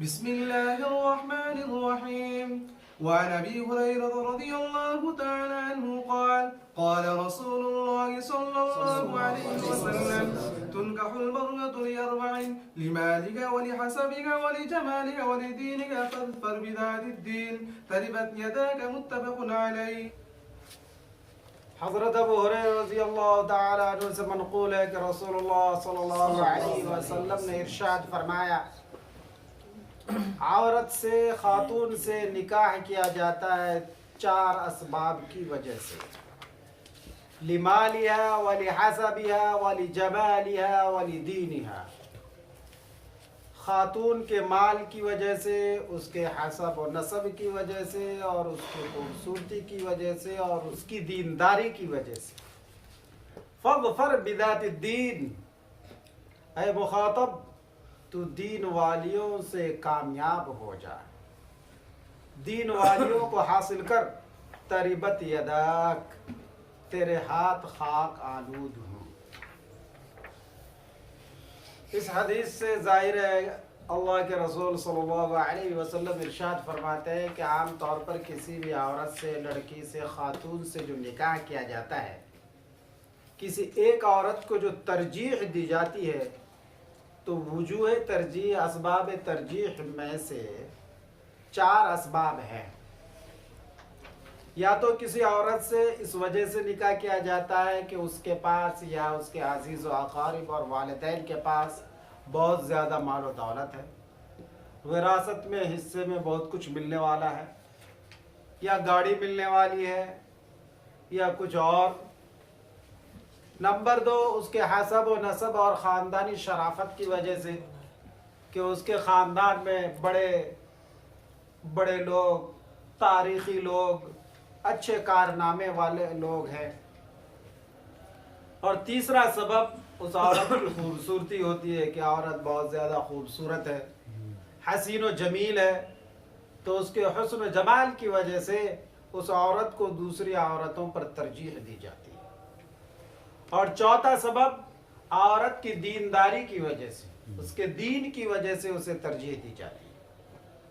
بسم الله الرحمن الرحيم. وعن أبي هريرة رضي الله تعالى عنه قال قال رسول الله صلى الله عليه وسلم تنكح المرأة لأربع لمالك ولحسبك ولجمالك ولدينك فاظفر بذات الدين. تربت يداك متفق عليه. حضرت أبو حریر رضی اللہ تعالی عنہ سے منقول رسول اللہ صلی اللہ علیہ وسلم ارشاد فرمایا عورت سے، خاتون سے نکاح کیا جاتا ہے چار اسباب کی وجہ سے۔ لمالها ولحسبها ولجمالها ولدینها خاتون کے مال کی وجہ سے، اس کے حسب و نصب کی وجہ سے اور اس کی خوبصورتی کی وجہ سے اور اس کی دینداری کی وجہ سے۔ فغفر بذات الدین۔ اے مخاطب تو دین والیوں سے کامیاب ہو جا۔ دین والیوں کو حاصل کر۔ تربت یداک۔ تیرے ہاتھ خاک آلود ہوں۔ اس حدیث سے ظاہر ہے، اللہ کے رسول صلی اللہ علیہ وسلم ارشاد فرماتے ہیں کہ عام طور پر کسی بھی عورت سے، لڑکی سے، خاتون سے جو نکاح کیا جاتا ہے، کسی ایک عورت کو جو ترجیح دی جاتی ہے تو وجوہ ترجیح، اسباب ترجیح میں سے چار اسباب ہیں۔ یا تو کسی عورت سے اس وجہ سے نکاح کیا جاتا ہے کہ اس کے پاس یا اس کے عزیز و اقارب اور والدین کے پاس بہت زیادہ مال و دولت ہے۔ وراثت میں حصے میں بہت کچھ ملنے والا ہے۔ یا گاڑی ملنے والی ہے۔ یا کچھ اور نمبر دو، اس کے حسب و نصب اور خاندانی شرافت کی وجہ سے کہ اس کے خاندان میں بڑے بڑے لوگ، تاریخی لوگ، اچھے کارنامے والے لوگ ہیں۔ اور تیسرا سبب، اس عورت کی خوبصورتی ہوتی ہے کہ عورت بہت زیادہ خوبصورت ہے، حسین و جمیل ہے۔ تو اس کے حسن و جمال کی وجہ سے اس عورت کو دوسری عورتوں پر ترجیح دی جاتی ہے۔ اور چوتھا سبب عورت کی دینداری کی وجہ سے۔ اس کے دین کی وجہ سے اسے ترجیح دی جاتی ہے۔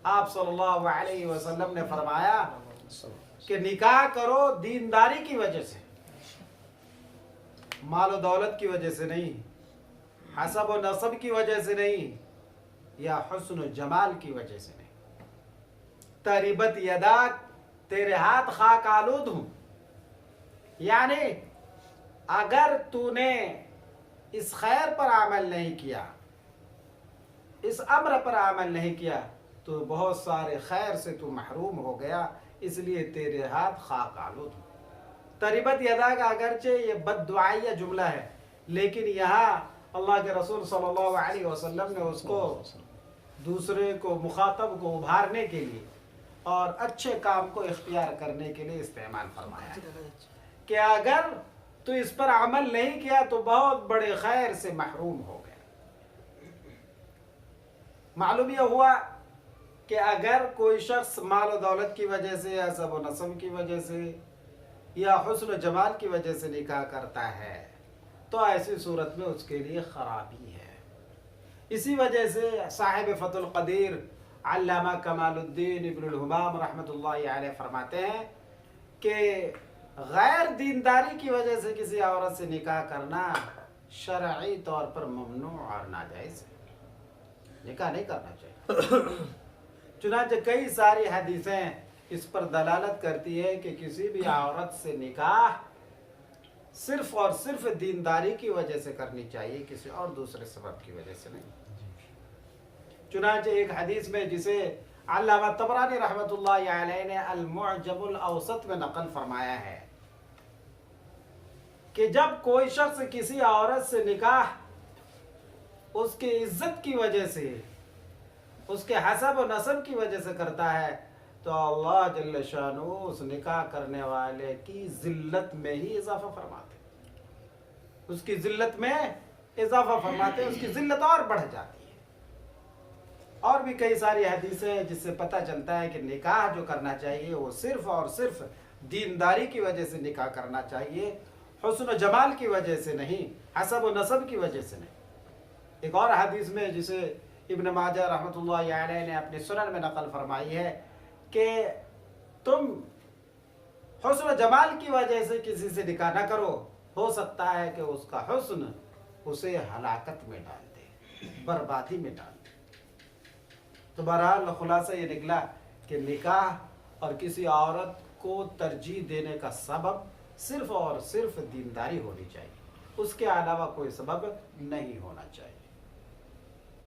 آپ صلی اللہ علیہ وسلم نے فرمایا کہ نکاح کرو دینداری کی وجہ سے۔ مال و دولت کی وجہ سے نہیں، حسب و نصب کی وجہ سے نہیں، یا حسن و جمال کی وجہ سے نہیں۔ تریبت یداک، تیرے ہاتھ خاک آلود ہوں۔ یعنی اگر تو نے اس خیر پر عمل نہیں کیا، اس امر پر عمل نہیں کیا، تو بہت سارے خیر سے تو محروم ہو گیا، اس لیے تیرے ہاتھ خاک آلود ہوں تریبت یدا کا اگرچہ یہ بد دعائیہ جملہ ہے، لیکن یہاں اللہ کے رسول صلی اللہ علیہ وسلم نے اس کو دوسرے کو مخاطب کو ابھارنے کے لیے اور اچھے کام کو اختیار کرنے کے لیے استعمال فرمایا کہ اگر تو اس پر عمل نہیں کیا تو بہت بڑے خیر سے محروم ہو گئے۔ معلوم یہ ہوا کہ اگر کوئی شخص مال و دولت کی وجہ سے یا سب و نسم کی وجہ سے یا حسن و جمال کی وجہ سے نکاح کرتا ہے تو ایسی صورت میں اس کے لیے خرابی ہے۔ اسی وجہ سے صاحب فت القدیر علامہ کمال الدین ابن الحمام رحمۃ اللہ علیہ فرماتے ہیں کہ غیر دینداری کی وجہ سے کسی عورت سے نکاح کرنا شرعی طور پر ممنوع اور ناجائز ہے۔ نکاح نہیں کرنا چاہیے۔ چنانچہ کئی ساری حدیثیں اس پر دلالت کرتی ہے کہ کسی بھی عورت سے نکاح صرف اور صرف دینداری کی وجہ سے کرنی چاہیے، کسی اور دوسرے سبب کی وجہ سے نہیں۔ چنانچہ ایک حدیث میں جسے علامہ تبرانی رحمۃ اللہ علیہ نے المعجم الاوسط میں نقل فرمایا ہے کہ جب کوئی شخص کسی عورت سے نکاح، اس کی عزت کی وجہ سے، اس کے حسب و نصب کی وجہ سے کرتا ہے، تو اللہ جل شانو اس نکاح کرنے والے کی ذلت میں ہی اضافہ فرماتے اس کی ذلت میں اضافہ فرماتے اس کی ذلت اور بڑھ جاتی ہے۔ اور بھی کئی ساری حدیثیں ہیں جس سے پتہ چلتا ہے کہ نکاح جو کرنا چاہیے وہ صرف اور صرف دینداری کی وجہ سے نکاح کرنا چاہیے، حسن و جمال کی وجہ سے نہیں، حسب و نصب کی وجہ سے نہیں۔ ایک اور حدیث میں جسے ابن ماجہ رحمۃ اللہ علیہ نے اپنی سنن میں نقل فرمائی ہے کہ تم حسن و جمال کی وجہ سے کسی سے نکاح نہ کرو، ہو سکتا ہے کہ اس کا حسن اسے ہلاکت میں ڈال دے، بربادی میں ڈال دے۔ تو بہرحال خلاصہ یہ نکلا کہ نکاح اور کسی عورت کو ترجیح دینے کا سبب صرف اور صرف دینداری ہونی چاہیے۔ اس کے علاوہ کوئی سبب نہیں ہونا چاہیے۔